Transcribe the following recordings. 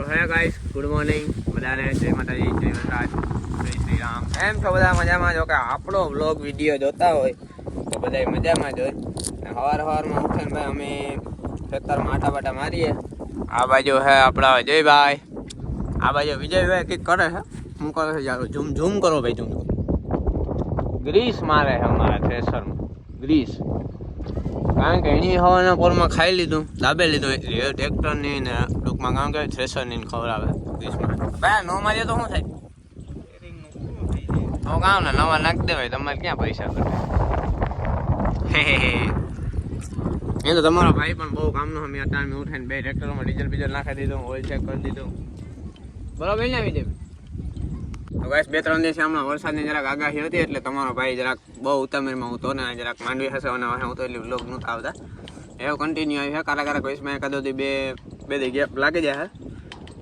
તો હે guys good morning બધાને જય માતાજી, જય વનરાજ જય શ્રી રામ એમ છો બધા મજામાં? જો કે આપણો વ્લોગ વીડિયો જોતા હોય, તો બધા મજામાં જ હોય. સવાર સવારમાં ઉઠીને ભાઈ, અમે ખેતરમાં આટા બાટા મારીએ. આ બાજુ હે આપણા અજયભાઈ. આ બાજુ વિજયભાઈ કંઈક કરે છે? હું કરે છે જાઓ ઝૂમ ઝૂમ કરો ભાઈ, ઝૂમ ગ્રીસ મારે છે અમારા થ્રેસરમાં ગ્રીસ કારણ કે એની હવાના પોરમાં ખાઈ લીધું, દાબે લીધું. ટ્રેક્ટરની ને ટૂંકમાં કારણ કે થ્રેસરની ખવડાવે ગ્રીસમાં ભાઈ, નો મારીએ તો શું થાય? તો કામ ને, નવા નાખી દેવાય, તમારે ક્યાં પૈસા કરે એ તો તમારો ભાઈ પણ બહુ કામનો અમે અત્યારે ઉઠાઈને બે ટ્રેક્ટરોમાં ડીઝલ બીજલ નાખી દીધું ઓઇલ ચેક કરી દીધું. બરોબર ને, વિજય? તો ગાઈસ બે ત્રણ દિવસ હમણાં વરસાદની જરાક આગાહી હતી, એટલે તમારો ભાઈ જરાક બહુ ઉતામેરમાં તો ને જરાક માંડવી હશે અને હું તો એટલે વ્લોગ નહોતા આવતા. એવું કન્ટિન્યુ આવી છે. કારા કારા વયસમાં એકાદો દી બે બે દી ગેપ લાગી જાય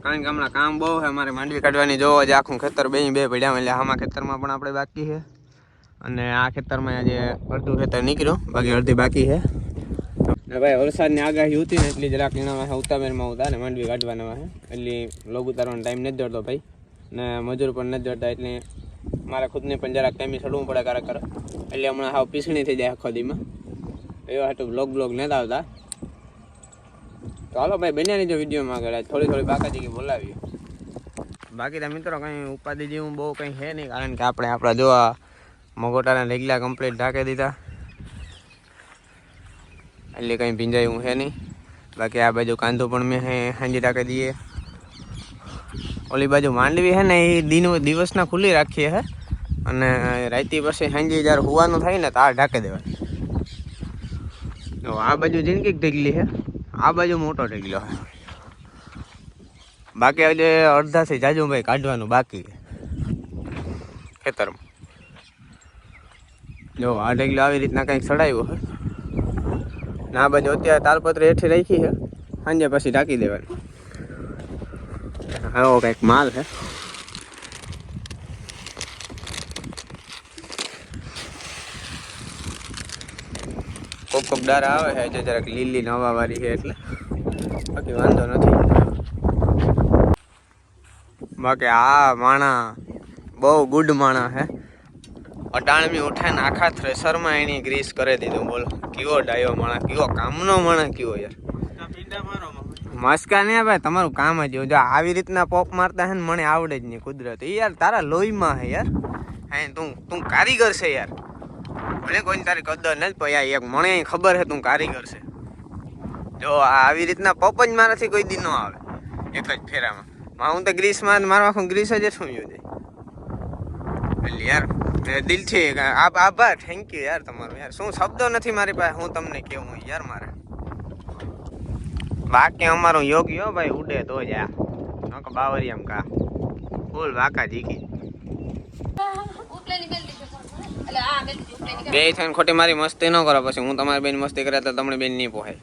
કારણ કે હમણાં કામ બહુ છે અમારે માંડવી કાઢવાની જોવો જે આખું ખેતર બે બે પડ્યા એટલે આમાં ખેતરમાં પણ આપણે બાકી છે. અને આ ખેતરમાં આજે અડધું ખેતર નીકળ્યું, બાકી અડધી બાકી છે. ભાઈ, વરસાદની આગાહી હતી ને, એટલી જરાક એના ઉતામેરમાં હતા ને, માંડવી કાઢવાના એટલે લોગ ઉતારવાનો ટાઈમ નથી દોડતો ભાઈ. ને મજૂર પણ નથી જડતા એટલે મારે ખુદને પણ જરાક ટાઈમે ચડવું પડે કારક કરો એટલે હમણાં હાવ પીસણી થઈ જાય આખો દીમાં. એવા હતું બ્લોગ બ્લોગ નથી આવતા. હાલો ભાઈ, બન્યા જો વિડીયોમાં આગળ. થોડી થોડી બાકાજી બોલાવીએ. બાકી તો મિત્રો કંઈ ઉપાધિ જેવું બહુ કંઈ છે નહીં, કારણ કે આપણે આપણા જોવા મગોટાના રેગલા કમ્પ્લીટ ઢાંકી દીધા. એટલે કંઈ ભીંજાયું છે નહીં. બાકી આ બાજુ કાંદો પણ મેં હાંજી ઢાંકી દઈએ ઓલી બાજુ માંડવી છે ને એ દિન દિવસના ખુલ્લી રાખીએ છે અને રાતી પછી સાંજે જ્યારે હોવાનું થાય ને તાર ઢાંકી દેવાય તો આ બાજુ જિંદગી ઢગલી છે આ બાજુ મોટો ઢગલો છે બાકી આજે અડધાથી જાજુ ભાઈ કાઢવાનું બાકી છે. ખેતરમાં. જો આ ઢગલો આવી રીતના કંઈક ચડાવ્યો છે ને આ બાજુ અત્યારે તાલપત્રી હેઠી રાખી છે સાંજે પછી ઢાંકી દેવાની. આવો કંઈક માલ છે કોક કોક દારા આવે છે જે જરાક લીલી નવા વાળી છે એટલે બાકી વાંધો નથી બાકી આ માણા બહુ ગુડ માણા છે અટાણમી ઉઠાઈને આખા થ્રેસરમાં એની ગ્રીસ કરી દીધું બોલો. કેવો ડાયો માણા કેવો કામનો માણા કેવો યાર? મસ્કા નહીં ભાઈ, તમારું કામ જ જો આવી રીતના પોપ મારતા હે ને, મને આવડે જ નહીં કુદરત. એ યાર તારા લોહીમાં હે યાર. હે, તું તું કારીગર છે યાર. ભલે કોઈને તારી કદર નથી, પણ એક મને ખબર છે તું કારીગર છે. જો આવી રીતના પોપ જ મારાથી કોઈ દી ન આવે. એક જ ફેરામાં. હું તો ગ્રીસમાં મારવા આખું ગ્રીસ જ શું યુ એટલે યાર દિલથી આભાર. થેન્ક યુ યાર તમારું યાર. શું શબ્દો નથી મારી પાસે, હું તમને કેવું યાર મારે. બાકી અમારું યોગ હો ભાઈ ઉડે તો જ આ. નકો બાવરી એમ કા. ફૂલ વાકા જીકી બે થઈને ખોટી મારી મસ્તી ન કરો પછી હું તમારી બેન મસ્તી કરે તો તમને બેન નહીં પોહે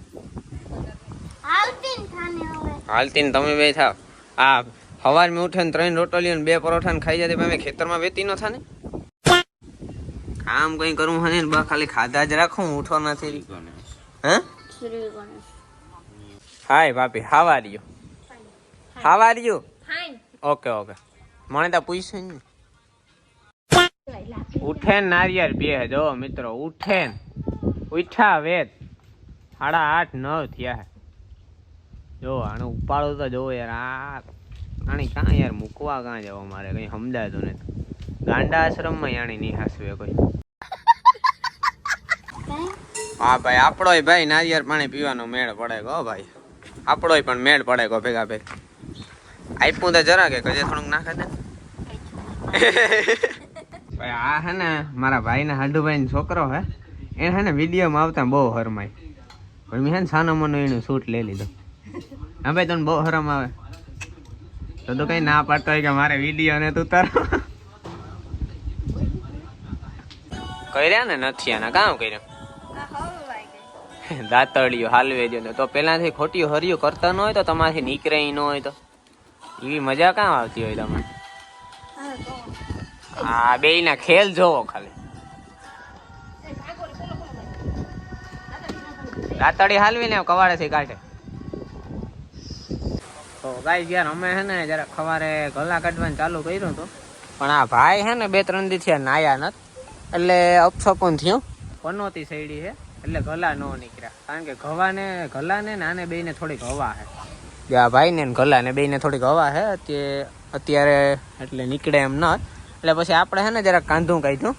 ને તમે બે થાવ. આ સવાર મેં ઉઠે ત્રણ રોટલી બે પરોઠા ખાઈ જાય અમે ખેતરમાં વેતી ન થાને. કામ કઈ કરવું હોય ને બા ખાલી ખાધા જ રાખું ઉઠો નથી. હે? હાય ભાભી how are you how are you okay okay મને તો પૂછશે ને. ઉઠે ને નારિયેળ બે જો મિત્રો ઉઠે ને ઉઠ્યા વેદ સાડા આઠ નવ થયા જો આને ઉપાડો તો જો યાર આ આની કાં યાર મૂકવા કાં જવો મારે? કંઈ સમજાતું નથી. ગાંડા આશ્રમમાં આણી નહીં હાસવે કોઈ. હા ભાઈ આપણોય ભાઈ નારિયેળ પાણી પીવાનો મેળ પડે ગો ભાઈ? આપણોય પણ મેળ પડે કો ભેગા ભેગ. આપ્યું તો જરા કે કજે થોડુંક નાખે દે. ભાઈ આ હે ને મારા ભાઈના હાડુભાઈનો છોકરો હે. એને હે ને વિડીયોમાં આવતા બહુ હરમાય પણ મેં હે ને સાનો મનો એનું શૂટ લઈ લીધો. હા ભાઈ તને બહુ હરમ આવે. તો તો કઈ ના પાડતો હોય કે મારે વીડિયો ને તું તારો. કર્યા ને નથી આના કામ કર્યું? દાંતડિયો હાલવે દો તો પેલાથી ખોટી હરિયું કરતા ન હોય તો તમારાથી નીકળે ન હોય તો. એવી મજા કાં આવતી હોય તમને આ બે ના ખેલ જોવો ખાલી. દાતળી હાલવીને કવાડેથી કાઢે. તો ગાઈ યાર, અમે હે ને જરા ખવારે ગલા કાઢવાનું ચાલુ કર્યું હતું. પણ આ ભાઈ હે ને બે ત્રણ દી થયા નાયા નત એટલે અપસપન થયું. પનોતી સૈડી છે એટલે ગલા ન નીકળ્યા. કારણ કે ઘવાને ગલાને ને આને બેને થોડીક હવા છે આ ભાઈને ને ગલાને બેને થોડીક હવા છે તે અત્યારે એટલે નીકળે એમ ન એટલે પછી આપણે છે ને જરાક કાંધું કાઢ્યું.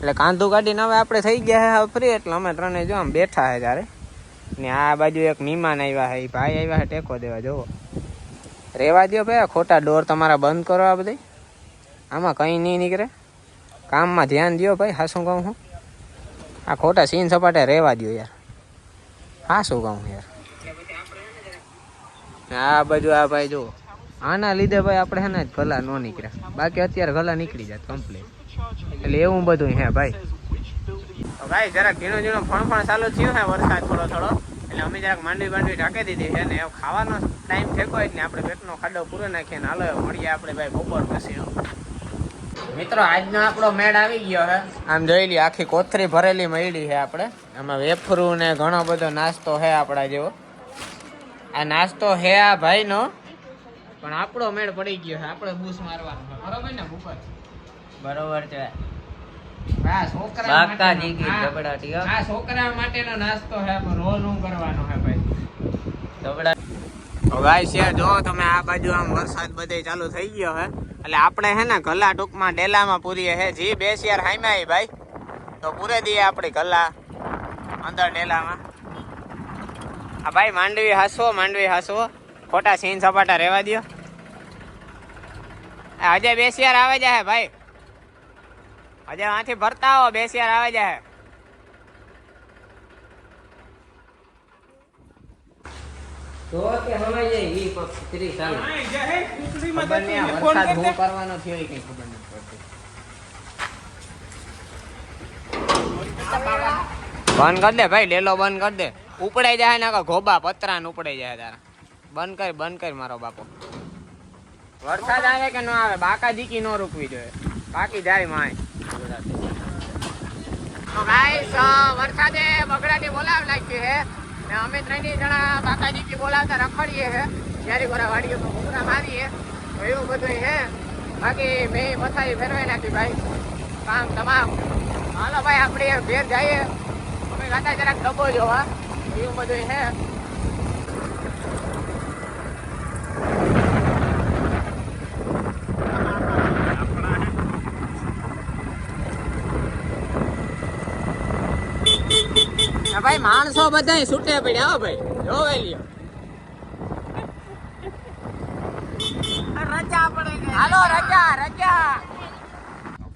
એટલે કાંધું કાઢીને હવે આપણે થઈ ગયા છે ફ્રી, એટલે અમે ત્રણે જો આમ બેઠા છે ત્યારે ને આ બાજુ એક મહેમાન આવ્યા છે એ ભાઈ આવ્યા છે ટેકો દેવા, જોવો. રેવા દો ભાઈ ખોટા ડોર તમારા બંધ કરો આ બધી આમાં કંઈ નહીં નીકળે. કામમાં ધ્યાન દો ભાઈ હા શું કહું હું. આ ખોટા સીન સપાટે રહેવા દો યાર. હા શું કહું યાર? આ બાજુ આ ભાઈ જો આના લીધે ભાઈ આપણે હેને જ ગલા ન નીકળ્યા. બાકી અત્યારે ગલા નીકળી જાય કમ્પ્લીટ એટલે એવું બધું હે ભાઈ. ભાઈ, જરાક ઝીણો ઝીણો ફણ ફણ ચાલુ થયું હે વરસાદ થોડો થોડો. એટલે અમે જરાક માંડવી માંડવી ઢાંકી દીધી છે ને ખાવાનો ટાઈમ ઠેકો ને આપણે પેટનો ખાડો પૂરો નાખીએ ને હાલો મળીએ આપણે ભાઈ બપોર પછી. મિત્રો આજનો આપણો મેળ આવી ગયો હે. આમ જોઈ લી આખી કોથરી ભરેલી મળી છે આપણે. આમાં વેફરું ને ઘણો બધો નાસ્તો હે આપણા જેવો. આ નાસ્તો હે આ ભાઈનો. પણ આપણો મેળ પડી ગયો હે આપણે બૂસ મારવાનો બરોબર ને ઉપર બરોબર છે. આ છોકરા હો. આ છોકરા માટેનો નાસ્તો છે પણ રોજ હું કરવાનો હે ભાઈ. ગાઈસ યાર જો તમે આ બાજુ આમ વરસાદ બધે ચાલુ થઈ ગયો હે. એટલે આપણે હે ને ગલા ટૂંકમાં ડેલામાં પૂરીએ હે. જી બેસ યાર હાઈમાં ભાઈ. તો પૂરે દઈએ આપણી ગલા અંદર ડેલામાં. આ ભાઈ માંડવી હાસવો માંડવી હાસવો. ખોટા સીન સપાટા રહેવા દ્યો. આ અજય બેસ યાર આવે જાય ભાઈ. અજય આથી ભરતા આવો, બેસિયાર આવે જાય તો કે હવે જે ઈ પક્ષી ચાલુ ખબર નહીં આ વરસાદ હું કરવાનો થયો એ કઈ ખબર નથી પડતી. બંધ કર દે ભાઈ ડેલો બંધ કર દે. ઉપડાઈ જાય ને આખા ગોબા પતરા ને ઉપડાઈ જાય તારા. બંધ કર બંધ કર મારો બાપો. વરસાદ આવે કે ન આવે બાકા દીકી નો રૂકવી જોઈએ. બાકી જાય માય. તો ગાઈસ વરસાદે બગડાટી બોલાવ નાખ્યું છે. ને અમે ત્રણેય જણા બાકાજી બોલાવતા રખડીએ છે જ્યારે ઘોડા વાડીઓમાં ઘૂઘરા મારીએ એવું બધું છે બાકી મેં મથાઈ ફેરવાઈ નાખી ભાઈ. કામ તમામ. હાલો ભાઈ, આપણે ઘેર જઈએ. અમે ગાતા જરાક ડબ્બો જોવા એવું બધું છે આ ભાઈ માણસો બધા છૂટે પડ્યા હો ભાઈ. જોવે લ્યો હાલો રજા રજા.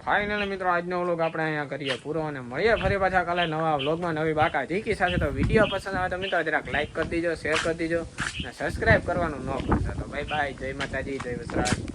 ફાઇનલી મિત્રો આજનો વ્લોગ આપણે અહીંયા કરીએ પૂરો અને મળીએ ફરી પાછા કાલે નવા વ્લોગમાં નવી બાકા. જીકી સાથે તો વીડિયો પસંદ આવે તો મિત્રો જરાક લાઈક કરી દીજો શેર કરી દીજો અને સબસ્ક્રાઇબ કરવાનું ન ભૂલતા. તો બાય બાય જય માતાજી જય વસરાજ.